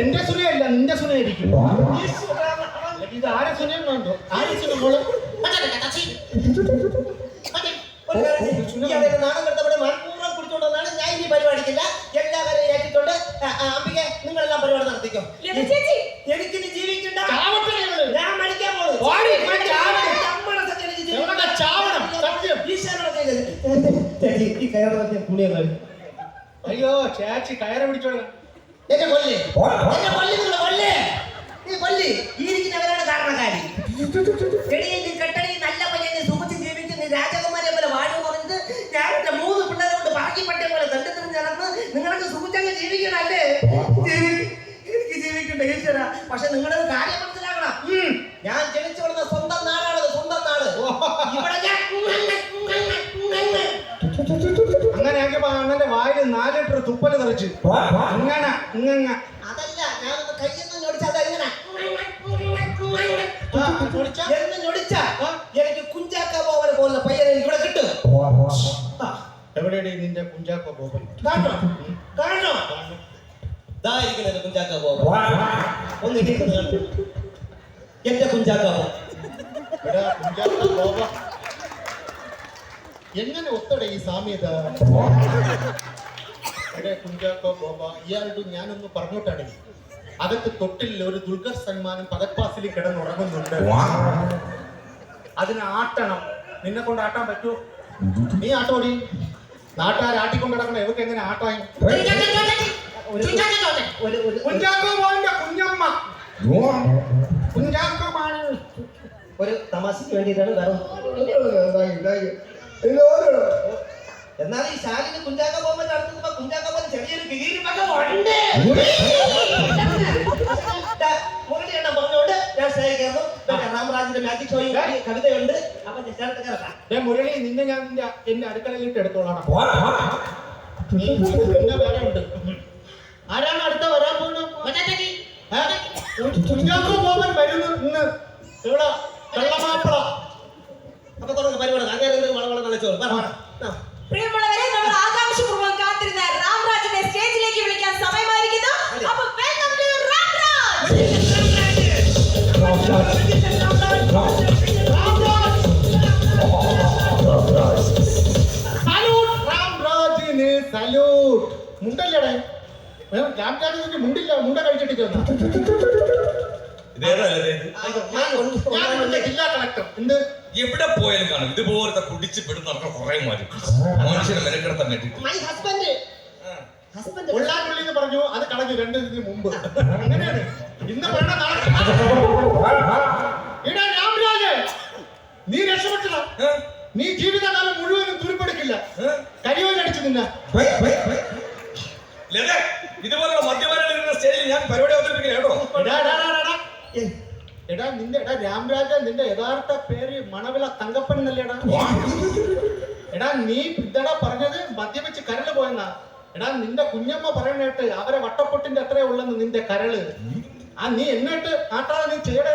എന്റെ സുനയല്ല നിന്റെ സുനയായിരിക്കും. ഇത് ആരെ സുനയം നാണം കെട്ടവിടെ മനഃപൂർവം കുടിച്ചോണ്ടെന്നാണ് ഞാൻ ഇനി പരിപാടിക്കില്ല. എല്ലാവരെയും നിങ്ങളെല്ലാം പരിപാടി നടത്തിക്കോ. എനിക്കിനി ജീവിക്കണ്ട. ഞാൻ മരിക്കാൻ പോകുന്നു അയ്യോ ചേച്ചി കയറി പിടിച്ചോളാം. എന്നെ കൊല്ലി. എന്നെ കൊല്ലി നിങ്ങൾ കൊല്ലി. നീ കൊല്ലി. ഈ ഇരിക്കുന്നവരാണ് കാരണക്കാരി. എടീ കെട്ടടി നല്ല പയ്യനെ സുഖിച്ച് ജീവിച്ച് നീ രാജകുമാരിയെ പോലെ വാഴ പറഞ്ഞത് ഞാൻ എന്റെ മൂന്ന് പിള്ളേരെ കൊണ്ട് ബാക്കി പട്ടിയെ പോലെ തണ്ടി തിരിഞ്ഞ് നടന്ന് നിങ്ങൾക്ക് സുഖിച്ചങ്ങ് ജീവിക്കണല്ലേ? ജീവി- എനിക്ക് ജീവിക്കണ്ട ഈശ്വര. പക്ഷെ നിങ്ങളൊരു കാര്യം തെറിച്ച് അങ്ങനെ ഇങ്ങങ്ങ അതല്ല ഞാൻ കയ്യൊന്ന് ഞൊടിച്ചാൽ എങ്ങനെ? എന്ന് ഞൊടിച്ചാ? എനിക്ക് കുഞ്ചാക്ക പോവനെ പോകുന്ന പയ്യനെ എനിക്ക് ഇവിടെ കിട്ടും. എവിടെയാണ് നിന്റെ കുഞ്ചാക്കോ ബോബൻ? കാണോ കാണോ ദാ ഇരിക്കുന്നത് കുഞ്ചാക്ക പോവൻ ഒന്ന് ഇടിക്കുന്നത് കണ്ടു എന്റെ കുഞ്ചാക്ക ബോബൻ. എടാ കുഞ്ചാക്കോ ബോബ എങ്ങനെ ഒത്തട ഈ സാമ്യത എടേ കുഞ്ചാക്കോ ബോബ ഇയാളുടെ ഞാനൊന്ന് പറഞ്ഞോട്ടാണ് അകത്ത് തൊട്ടിൽ ഒരു ദുൽഖർ സൽമാനും പകത്പാസിൽ കിടന്നുറങ്ങുന്നുണ്ട്. അതിനെ ആട്ടണം. നിന്നെ കൊണ്ട് ആട്ടാൻ പറ്റുമോ? നീ ആട്ടോടി. നാട്ടുകാർ ആട്ടിക്കൊണ്ട് നടക്കണം ഇവർക്ക് എങ്ങനെ ആട്ടായി കുഞ്ഞമ്മ. ഒരു തമാശക്ക് വേണ്ടിയിട്ടാണ് വേറെ എന്നാൽ ഈ ശാലിന് കുഞ്ചാക്ക പോകുമ്പോൾ നടത്തുമ്പോ കുഞ്ചാക്ക പോലെ ചെറിയൊരു കിരീടമൊക്കെ ഉണ്ട് ദാ, മുരളി എണ്ണം ഞാൻ സ്നേഹിക്കുന്നു. രാമരാജിന്റെ മാജിക് ഷോയും കവിതയുണ്ട്. അപ്പൊ ഞാൻ ചേർത്ത് കേൾക്കാം ദേ മുരളി നിന്നെ ഞാൻ എന്റെ അടുക്കളയിലിട്ട് എടുത്തോളാം പിന്നെ വേറെ ഉണ്ട്. ആരാണ് അടുത്ത വരാൻ പോകുന്നത്? കുഞ്ചാക്കോ ബോബൻ വരുന്നു ഇന്ന്. ഇവിടെ വെള്ളമാപ്പിള. അപ്പൊ തുടങ്ങി പരിപാടി. അങ്ങനെ എന്തെങ്കിലും വളം വളം കളിച്ചോളൂ. പറ. പ്രിയമുള്ളവരെ നമ്മൾ ആകാംക്ഷപൂർവം കാത്തിരുന്ന രാംരാജിനെ സ്റ്റേജിലേക്ക് വിളിക്കാൻ സമയമായിരിക്കുന്നു. അപ്പൊ വെൽക്കം ടു രാംരാജിന് സല്യൂട്ട് മുണ്ടല്ലേടേ? ഏ, രാംരാജിന് മുണ്ടില്ല മുണ്ട കഴിച്ചിട്ട് ജില്ലാ കളക്ടർ എന്ത് എവിടെ പോയാലും കാണും. ഇതുപോലത്തെ കുടിച്ച് പെടുന്ന കുറെ മാറി മനുഷ്യനെ മെനക്കെടുത്താൻ വേണ്ടിട്ട് മൈ ഹസ്ബൻഡ് ഹസ്ബൻഡ് ഉള്ളാട്ടുള്ളി എന്ന് പറഞ്ഞു അത് കളഞ്ഞു രണ്ട് ഇതിന് മുമ്പ്. അങ്ങനെയാണ് ഇന്ന് പറഞ്ഞ നാളെ. ഇടാ രാംരാജ് നീ രക്ഷപ്പെട്ടതാ നീ ജീവിതകാലം മുഴുവനും തുരുപ്പെടുക്കില്ല. കരിയോലടിച്ചു നിന്ന. ലതേ ഇതുപോലുള്ള മദ്യപാനികൾ സ്റ്റേജിൽ ഞാൻ പരിപാടി അവതരിപ്പിക്കില്ല കേട്ടോ. എടാ നിന്റെ എടാ രാംരാജ നിന്റെ യഥാർത്ഥ പേര് മണവില തങ്കപ്പൻ എന്നല്ലേടാ. എടാ നീ ഇതടാ പറഞ്ഞത് മദ്യപിച്ച് കരൾ പോയെന്നാ. എടാ നിന്റെ കുഞ്ഞമ്മ പറയണേട്ട് അവരെ വട്ടപ്പൊട്ടിന്റെ അത്രേ ഉള്ളെന്ന് നിന്റെ കരൾ. ആ നീ എന്നിട്ട് ആട്ടാ നീ ചെയ്യടേ.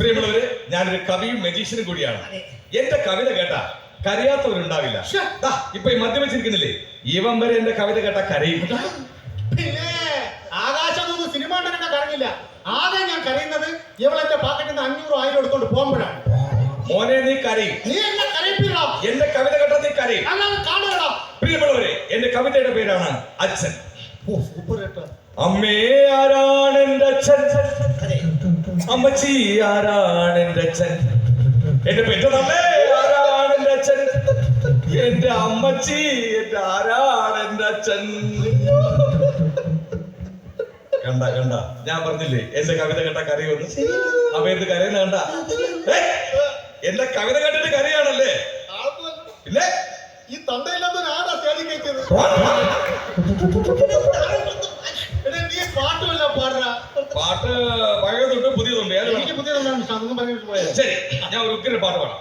പ്രിയമുള്ളവര് ഞാനൊരു കവിയും മജീഷ്യനും കൂടിയാണ്. എന്റെ കവിത കേട്ടാ കരയാത്തവരുണ്ടാവില്ല. ദാ, ഇപ്പൊ ഈ മദ്യപിച്ചിരിക്കുന്നില്ലേ? ഇവൻ വരെ എന്റെ കവിത കേട്ടാ കരയും. പിന്നെ ആകാശം സിനിമ കണ്ടിട്ട് കരഞ്ഞില്ല. ആകെ ഞാൻ കരയുന്നത് ഇവളെന്റെ പാക്കറ്റിൽ നിന്ന് അഞ്ഞൂറ് ആയിരം എടുത്തോണ്ട് പോകുമ്പോഴാണ്. മോനെ നീ കരയും. നീ എന്നെ കരയിപ്പിക്കണം എന്റെ കവിത നീ കരയും. അല്ലാതെ കാണുകടാ. പ്രിയമുള്ളവരെ എന്റെ കവിതയുടെ പേരാണ് അച്ഛൻ. അമ്മേ ആരാണ് എന്റെ അച്ഛൻ? അമ്മച്ചി ആരാണ് എന്റെ അച്ഛൻ? എന്റെ പെറ്റതമ്മേ ആരാണ് എന്റെ അച്ഛൻ? എന്റെ അമ്മച്ചി എന്റെ ആരാണ് എന്റെ അച്ഛൻ? കണ്ട കണ്ട. ഞാൻ പറഞ്ഞില്ലേ എന്റെ കവിത കേട്ട കറി വന്നു? എന്ത് കരയുന്ന കണ്ട! എന്റെ കവിത കേട്ടിട്ട് കരയാണല്ലേ? ഇല്ലേ ഈ തന്തയില്ലാത്ത ആരാ സ്റ്റേജിൽ കയറ്റിയത്? നീ പാട്ടുമല്ല പാടുക പാട്ട്. പഴയതുണ്ട് പുതിയതുണ്ട്? എനിക്ക് പുതിയതൊന്നും പറഞ്ഞിട്ട് ശരി ഞാൻ ഒരു ഉഗ്ര പാട്ട് പാടാം.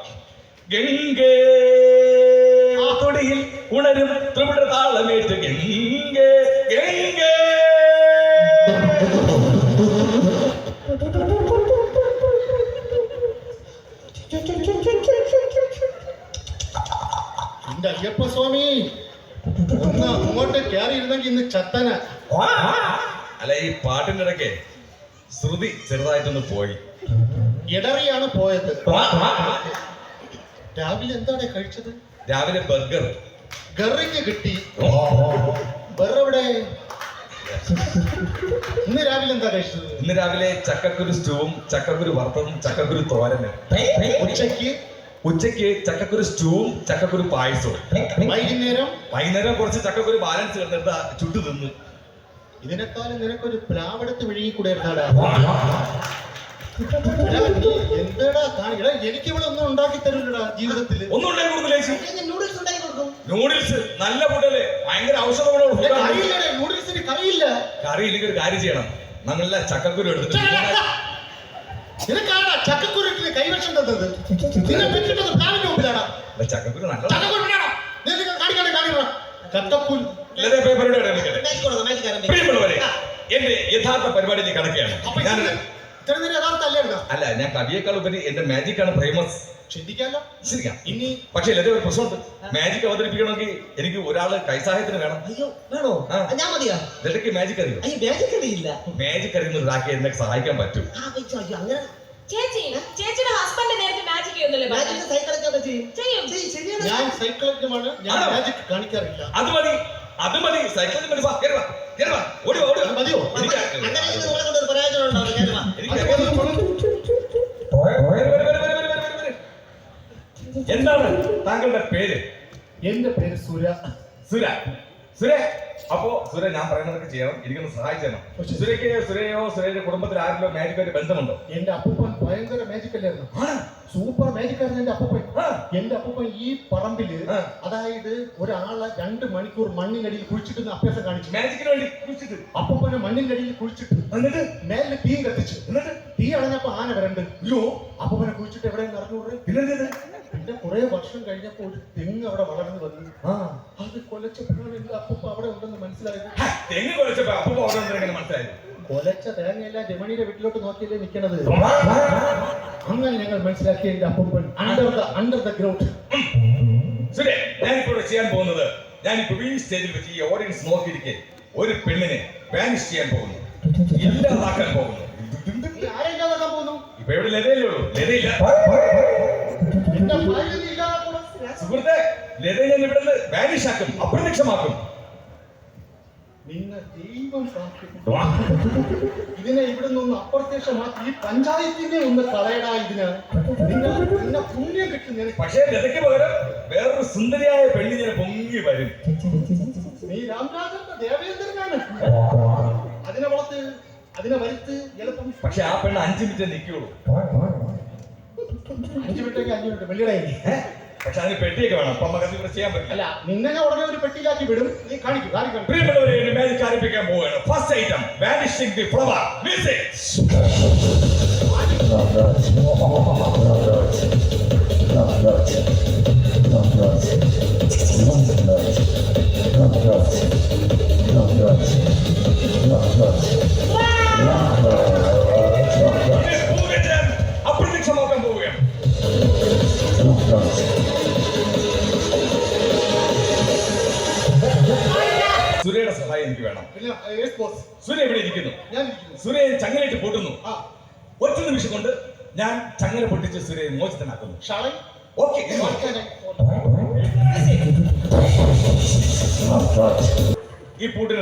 ഗംഗേ തൊടിയിൽ ഉണരും ത്രിപുട താളമേറ്റ് ഗംഗേ ഗംഗേ. എന്റെ അയ്യപ്പ സ്വാമി. ഒന്ന് അങ്ങോട്ട് കയറി ഇരുന്നെങ്കിൽ ഇന്ന് ചത്തന. അല്ല ഈ പാട്ടിന്റെ ഇടയ്ക്ക് ശ്രുതി ചെറുതായിട്ടൊന്ന് പോയി. ഇടറിയാണ് പോയത്. രാവിലെ എന്താണ് കഴിച്ചത്? രാവിലെ ബർഗർ. ഗറിഞ്ഞ് കിട്ടി. വേറെവിടെ? ഇന്ന് രാവിലെ എന്താ കഴിച്ചത്? ഇന്ന് രാവിലെ ചക്കക്കുരു സ്റ്റൂവും ചക്കക്കുരു വറുത്തതും ചക്കക്കുരു തോരനും. ഉച്ചയ്ക്ക് ഉച്ചയ്ക്ക്? ചക്കക്കുരു സ്റ്റൂവും ചക്കക്കുരു പായസവും. വൈകുന്നേരം? വൈകുന്നേരം കുറച്ച് ചക്കക്കുരു ബാലൻസ് കിടന്നിട്ട് ചുട്ടു തിന്നു. ഇതിനേക്കാളും നിനക്കൊരു പ്ലാവെടുത്ത് വിഴുകി കൂടെ എന്താടാ എനിക്ക് ഇവിടെ ഒന്നും ഉണ്ടാക്കി തരില്ലടാ ജീവിതത്തിൽ ഒന്നും ഉണ്ടാക്കി കൊടുക്കില്ല നൂഡിൽസ് നല്ല ഫുഡല്ലേ? ഭയങ്കര ഔഷധമുള്ള നൂഡിൽസിന് കറിയില്ല. കറി ഇല്ലെങ്കിൽ ഒരു കാര്യം ചെയ്യണം. നമ്മളെല്ലാം ചക്കക്കുരു എടുത്തിട്ട് ചക്കക്കുരുക്കിന് കൈവശം തന്നത്? നിന്നെ ചക്കക്കുരു നല്ല കാണിക്കണേ കാണിക്കണ ചക്കക്കുരു. പ്രിയമുള്ളവരെ എന്റെ യഥാർത്ഥ പരിപാടി നീ കണക്കെയാണ് ഞാൻ അല്ല ഞാൻ കവിയേക്കാൾ ഉപരി എന്റെ മാജിക് ആണ് ഫേമസ് ഇനി പക്ഷേ ഒരു പ്രശ്നമുണ്ട്. മാജിക് അവതരിപ്പിക്കണമെങ്കിൽ എനിക്ക് ഒരാൾ കൈസാഹത്തിന് വേണം. അയ്യോ വേണോ? ഞാൻ മതിയോ? ലതയ്ക്ക് മാജിക് അറിയോ? അയ്യോ മാജിക് അറിയില്ല. മാജിക് അറിയുന്ന ഒരാൾക്ക് എന്നെ സഹായിക്കാൻ പറ്റും. ആ വെച്ചോ അയ്യോ അങ്ങനെ ചേച്ചി ചേച്ചിയുടെ ഹസ്ബൻഡ് നേരത്തെ മാജിക് ഞാൻ ഞാൻ മാജിക് കാണിക്കാറില്ല. അത് മതി. അത് മതി. സൈക്കിളിൽ മതി. വാ കേറി വാ. കേറി വാ. ഓടി വാ ഓടി മതിയോ? അങ്ങനെ നിങ്ങളെ പരാജയം ഉണ്ടാവും എന്താണ് താങ്കളുടെ പേര്? എന്റെ പേര് സുര. സുര. സുരേ അപ്പോ സുര ഞാൻ പറയുന്നതൊക്കെ ചെയ്യണം. എനിക്കൊന്ന് സഹായിച്ചു തരണം സുരയ്ക്ക് സുരയോ സുരയുടെ കുടുംബത്തിൽ ആരെങ്കിലും മാജിക്കായിട്ട് ബന്ധമുണ്ടോ? എന്റെ അപ്പൂപ്പൻ ഭയങ്കര മാജിക് അല്ലായിരുന്നു. സൂപ്പർ മാജിക് ആയിരുന്നു എന്റെ അപ്പൂപ്പൻ. എന്റെ അപ്പൂപ്പൻ ഈ പറമ്പിൽ അതായത് ഒരാളെ രണ്ട് മണിക്കൂർ മണ്ണിനടിയിൽ കുഴിച്ചിട്ട് അഭ്യാസം കാണിച്ചു. മാജിക്കിന് വേണ്ടി കുഴിച്ചിട്ട്. അപ്പൂപ്പനെ മണ്ണിനടിയിൽ കുഴിച്ചിട്ട് എന്നിട്ട്? മേലിൽ തീ കത്തിച്ചു. എന്നിട്ട്? തീ അടഞ്ഞപ്പോ ആന വരണ്ട്. അയ്യോ. അപ്പൂപ്പനെ കുഴിച്ചിട്ട് എവിടെ പിന്നെന്തേത് പിന്നെ കുറെ വർഷം കഴിഞ്ഞപ്പോ ഒരു തെങ്ങ് അവിടെ വളർന്നു വന്നു. ആ. അത് കൊലച്ചപ്പോഴാണ് എന്റെ അപ്പൂപ്പ അവിടെ ഉണ്ടെന്ന് മനസ്സിലായത്. തെങ്ങ് കൊലച്ചപ്പോ അപ്പൂപ്പ അവിടെ ഉണ്ടെന്ന് മനസ്സിലായത്? കൊലച്ച തേങ്ങയല്ല രമണിയുടെ വീട്ടിലോട്ട് നോക്കിയല്ലേ നിൽക്കണത് അങ്ങനെ ഞങ്ങൾ മനസ്സിലാക്കിയ എന്റെ അപ്പൻ under the under the ground സുരേ ഞാനിപ്പോ ഇവിടെ ചെയ്യാൻ പോകുന്നത് ഞാനിപ്പോ ഈ സ്റ്റേജിൽ വെച്ച് ഈ ഓഡിയൻസ് നോക്കിയിരിക്കെ. ഒരു പെണ്ണിനെ വാനിഷ് ചെയ്യാൻ പോകുന്നു. ഇല്ലാതാക്കാൻ പോകുന്നു. പോകുന്നു? ഇപ്പൊ ഇവിടെ ലതയല്ലേ ഉള്ളൂ. ലതയില്ല. സുഹൃത്തെ ലതയിൽ ഞാൻ ഇവിടുന്ന് വാനിഷ് ആക്കും അപ്രത്യക്ഷമാക്കും. നിന്നെ ദൈവം. ഇതിനെ ഇവിടെ നിന്ന് അപ്രത്യക്ഷമാക്കി ഈ പഞ്ചായത്തിനെ ഒന്ന് കളയടാ ഇതിന്. നിന്നെ പുണ്യം കിട്ടും പക്ഷേ ഗതയ്ക്ക് പകരം വേറൊരു സുന്ദരിയായ പെണ്ണിനെ പൊങ്ങി വരും. നീ രാംരാജന്റെ ദേവേന്ദ്രനാണ്. അതിനെ വളർത്ത് അതിനെ വരുത്ത് എളുപ്പം. പക്ഷെ ആ പെണ്ണ് അഞ്ചു മിനിറ്റ് നിൽക്കുള്ളൂ. അഞ്ചു മിനിറ്റേക്ക് അഞ്ചു മിനിറ്റ്. വെള്ളിയുടെ പക്ഷെ അതിന് പെട്ടിയൊക്കെ വേണം. അപ്പൊ നമുക്ക് ഇവിടെ ചെയ്യാൻ പറ്റില്ല. അല്ല നിന്നെ ഉടനെ ഒരു പെട്ടിയിലാക്കി വിടും. നീ കാണിക്കും കാണിക്കണം പ്രിയപ്പെട്ടവരെ എന്റെ മാജിക് ആരംഭിക്കാൻ പോവുകയാണ്. First item vanishing the flower music എനിക്ക് വേണം. സുര എവിടെ ഇരിക്കുന്നു. സുരയെ ചങ്ങലയിട്ട് പൊട്ടുന്നു. ഒറ്റ നിമിഷം കൊണ്ട് ഞാൻ ചങ്ങല പൊട്ടിച്ച് സുരയെ മോചിതനാക്കുന്നു. ഓക്കെ ഈ പൂട്ടിന്.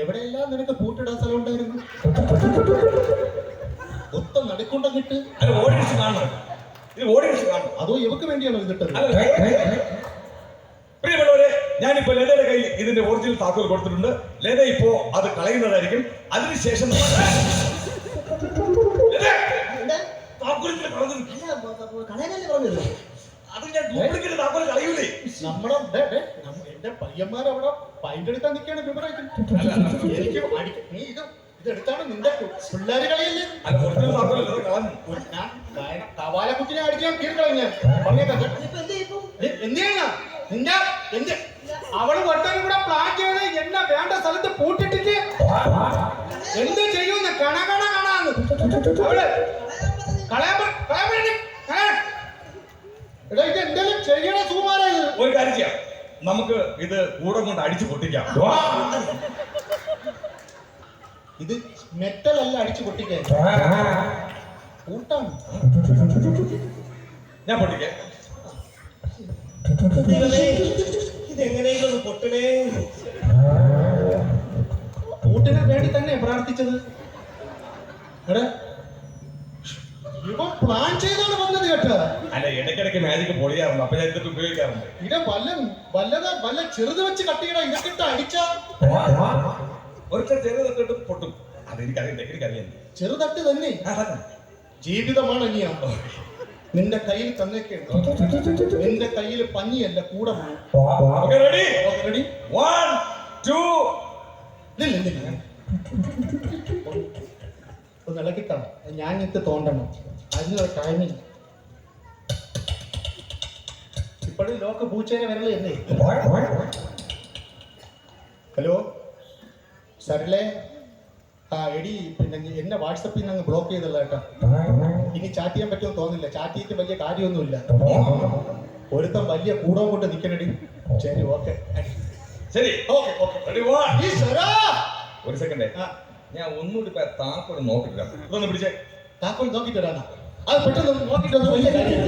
എവിടെയെല്ലാം നിനക്ക് പൂട്ടിടാൻ സ്ഥലം ഉണ്ടായിരുന്നു ഒത്ത നടുക്കൊണ്ടങ്ങിട്ട്. അത് ഓടിച്ച് കാണണം. ഇത് ഓടിച്ച് കാണണം. അതോ ഇവക്ക് വേണ്ടിയാണോ ഇത് ഇട്ടത്? അല്ല പ്രിയമുള്ളവരെ ഞാനിപ്പോ ലതയുടെ കയ്യിൽ ഇതിന്റെ ഒറിജിനൽ താക്കോൽ കൊടുത്തിട്ടുണ്ട്. ലത ഇപ്പോ അത് കളയുന്നതായിരിക്കും. അതിനുശേഷം കളഞ്ഞു അത് ഞാൻ ഡ്യൂപ്ലിക്കേറ്റ് താക്കോൽ കളയൂലേ. നമ്മുടെ ദേ, ദേ, നമ്മ- എന്റെ പയ്യന്മാർ അവിടെ പൈന്റെ എടുക്കാൻ നിൽക്കുകയാണ് വിവരമായിട്ട് എനിക്ക് നീ ഇത് ഇതെടുത്താണ് നിന്റെ പിള്ളേര് കളിയല്ലേ? കളഞ്ഞു. ഞാൻ അടിക്കാൻ പറഞ്ഞേക്കാം. ഇപ്പൊ? എന്തിനാ നിന്റെ എന്ത് അവൾ ഒട്ടനും കൂടെ പ്ലാൻ ചെയ്ത് എന്നെ വേണ്ട സ്ഥലത്ത് പൂട്ടിട്ടിട്ട് എന്ത് ചെയ്യുന്ന? കണ കണ കാണാന്ന്. അവൾ എന്തെങ്കിലും ചെയ്യണ സുമാര ഒരു കാര്യം ചെയ്യാം. നമുക്ക് ഇത് കൂടെ കൊണ്ട് അടിച്ചു പൊട്ടിക്കാം. ഇത് മെറ്റൽ അല്ല അടിച്ചു പൊട്ടിക്കാൻ. കൂട്ടാണ് ഞാൻ പൊട്ടിക്കേ. പൊട്ടണേ കൂട്ടിന് വേണ്ടി തന്നെ പ്രാർത്ഥിച്ചത്. എടാ ഇവ പ്ലാൻ ചെയ്താണ് വന്നത് കേട്ടോ. അല്ല ഇടയ്ക്കിടയ്ക്ക് മാജിക് പൊളിയാറുണ്ട്. അപ്പൊ ഞാൻ ഇതൊക്കെ ഉപയോഗിക്കാറുണ്ട്. ഇട വല്ല വല്ലത വല്ല ചെറുത് വെച്ച് കട്ടിയിട ഇതൊക്കെ ഇട്ട് അടിച്ചാ? ഒരിക്കൽ ചെറിയ തൊട്ടിട്ട് പൊട്ടും. അതെനിക്കറിയില്ല എനിക്കറിയാം ചെറുതട്ട് തന്നെ. ജീവിതമാണ് അനിയ നിന്റെ കയ്യിൽ തന്നേക്കേണ്ടത് നിന്റെ കയ്യിൽ പഞ്ഞിയല്ല കൂടെ റെഡി. റെഡി. വൺ ടു ഒന്ന് ഇളക്കിട്ടാ ഞാൻ ഇത് തോണ്ടണം. അതിനുള്ള ടൈമിങ് ഇപ്പോഴും ലോക്ക് പൂച്ചേനെ വരലേ എന്നേ. ഹലോ? സരളേ ആ എടി പിന്നെ എന്നെ വാട്സപ്പിൽ നിന്ന് അങ്ങ് ബ്ലോക്ക് ചെയ്തല്ലോ കേട്ടോ. ഇനി ചാറ്റ് ചെയ്യാൻ പറ്റുമെന്ന് തോന്നില്ല ചാറ്റ് ചെയ്തിട്ട് വലിയ കാര്യമൊന്നുമില്ല. ഒരുത്തം വലിയ കൂടവും കൊണ്ട് നിൽക്കണടി ശരി ഓക്കെ ശരി ഓക്കെ ഓക്കെ ഒരു സെക്കൻഡ് ആ. ഞാൻ ഒന്നുകൂടി താക്കോട് നോക്കിട്ടില്ല ഇതൊന്ന് പിടിച്ചേ. താക്കോൽ നോക്കിട്ട് വരാനാ അത് പെട്ടെന്ന് ഒന്ന് നോക്കിട്ട് വലിയ കാര്യം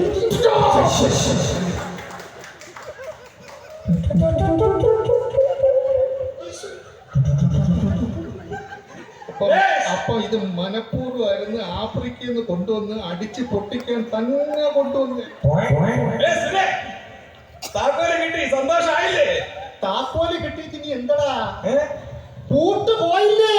അപ്പൊ അപ്പൊ ഇത് മനഃപൂർവമായിരുന്നു ആഫ്രിക്കയിൽ നിന്ന് കൊണ്ടുവന്ന് അടിച്ച് പൊട്ടിക്കാൻ തന്നെ കൊണ്ടുവന്ന് താക്കോൽ കിട്ടി സന്തോഷായില്ലേ? താക്കോൽ കിട്ടിയിട്ട് ഇനി എന്തടാ? പൂട്ട് പോയില്ലേ?